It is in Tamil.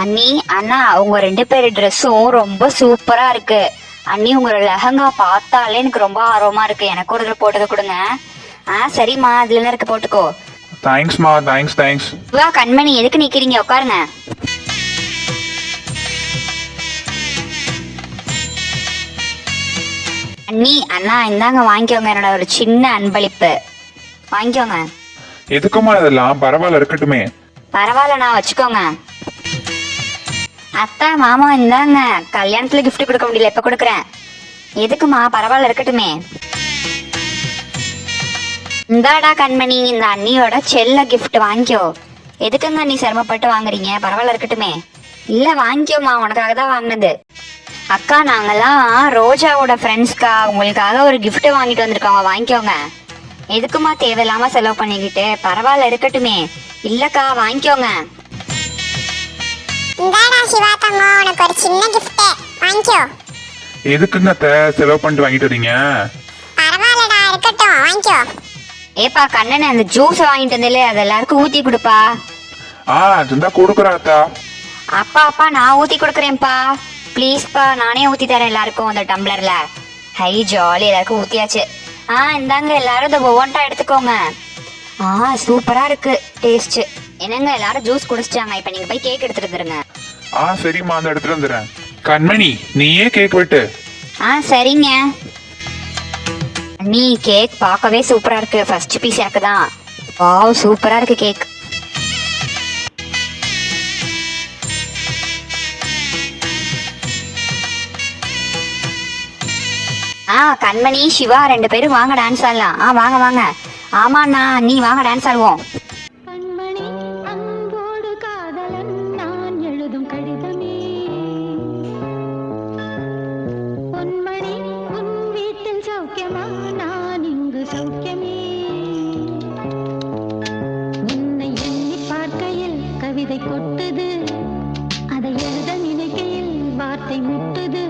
அண்ணி அண்ணா உங்க ரெண்டு பேர் ட்ரெஸ்ஸும் ரொம்ப சூப்பரா இருக்கு. அண்ணி உங்களோட லெஹங்கா பார்த்தாலே எனக்கு ரொம்ப ஆர்வமா இருக்கு. எனக்கு ஒரு தடவை போட்டதை கொடுங்க. ஆ சரிம்மா அதுல என்ன இருக்கு போட்டுக்கோ. தேங்க்ஸ்மா தேங்க்ஸ் தேங்க்ஸ் வா கண்மணி எதுக்கு நிக்கிறீங்க? உட்காருங்க. அண்ணி அண்ணா இந்தாங்க வாங்கிக்கோங்க. என்னோட ஒரு சின்ன அன்பளிப்பு. வாங்கிக்கோங்க. எதுக்குமா இதெல்லாம்? பரவாயில்ல இருக்கட்டுமே. பரவாயில்லண்ணா வச்சுக்கோங்க. அத்தா மாமா இந்தாங்க. கல்யாணத்துல கிஃப்ட் கொடுக்க முடியல இப்ப கொடுக்குறேன். எதுக்குமா? பரவாயில்ல இருக்கட்டுமே. இந்தாடா கண்மணி. இந்த அண்ணியோட செல்ல கிஃப்ட் வாங்கிக்கோ. எதுக்குங்க நீ சிரமப்பட்டு வாங்குறீங்க? பரவாயில்ல இருக்கட்டுமே. இல்ல வாங்கிக்கோமா உனக்காக தான் வாங்கினது. அக்கா நாங்கெல்லாம் ரோஜாவோட ஃப்ரெண்ட்ஸ்க்கா உங்களுக்காக ஒரு கிஃப்ட் வாங்கிட்டு வந்திருக்கோங்க. வாங்கிக்கோங்க. எதுக்குமா தேவையில்லாம செலவு பண்ணிக்கிட்டு? பரவாயில்ல இருக்கட்டுமே. இல்லக்கா வாங்கிக்கோங்க. இந்தாடா சிவா தங்கம் உனக்கு ஒரு சின்ன gift வாங்கிக்கோ. எதுக்குங்க அத்தை செலவு பண்ணிட்டு வாங்கிட்டு வரீங்க? பரவாயில்லடா இருக்கட்டும் வாங்கிக்கோ. ஏப்பா கண்ணனை அந்த ஜூஸ் வாங்கிட்டு வந்தேல அது எல்லாருக்கும் ஊத்தி கொடுப்பா. ஆ இருந்தா கொடுக்குறேன் அத்தா அப்பா அப்பா நான் ஊத்தி கொடுக்குறேன்ப்பா. ப்ளீஸ்ப்பா நானே ஊத்தி தரேன் எல்லாருக்கும் அந்த டம்ளர்ல ஹை ஜாலி எல்லாருக்கும் ஊத்தியாச்சு. ஆ இந்தாங்க எல்லாரும் இந்த ஒவ்வொன்றா எடுத்துக்கோங்க. ஆ சூப்பரா இருக்கு டேஸ்ட் என்னங்க எல்லாரும் ஜூஸ் குடிச்சிட்டாங்க. இப்போ நீங்க போய் கேக் எடுத்துட்டு வந்துருங்க. ஆ சரிம்மா அந்த இடத்துல வந்துடுறேன். கண்மணி நீயே கேக் வெட்டு. ஆ சரிங்க. நீ கேக் பார்க்கவே சூப்பரா இருக்கு. ஃபர்ஸ்ட் பீஸ் எனக்கு தான் வாவ் சூப்பரா இருக்கு கேக் ஆ கண்மணி சிவா ரெண்டு பேரும் வாங்க டான்ஸ் ஆடலாம் ஆ வாங்க வாங்க. ஆமாண்ணா நீ வாங்க டான்ஸ் ஆடுவோம் சௌக்கியமா நான் இங்கு சௌக்கியமே. உன்னை எண்ணி பார்க்கையில் கவிதை கொட்டுது. அதை எழுத நினைக்கையில் வார்த்தை முட்டுது.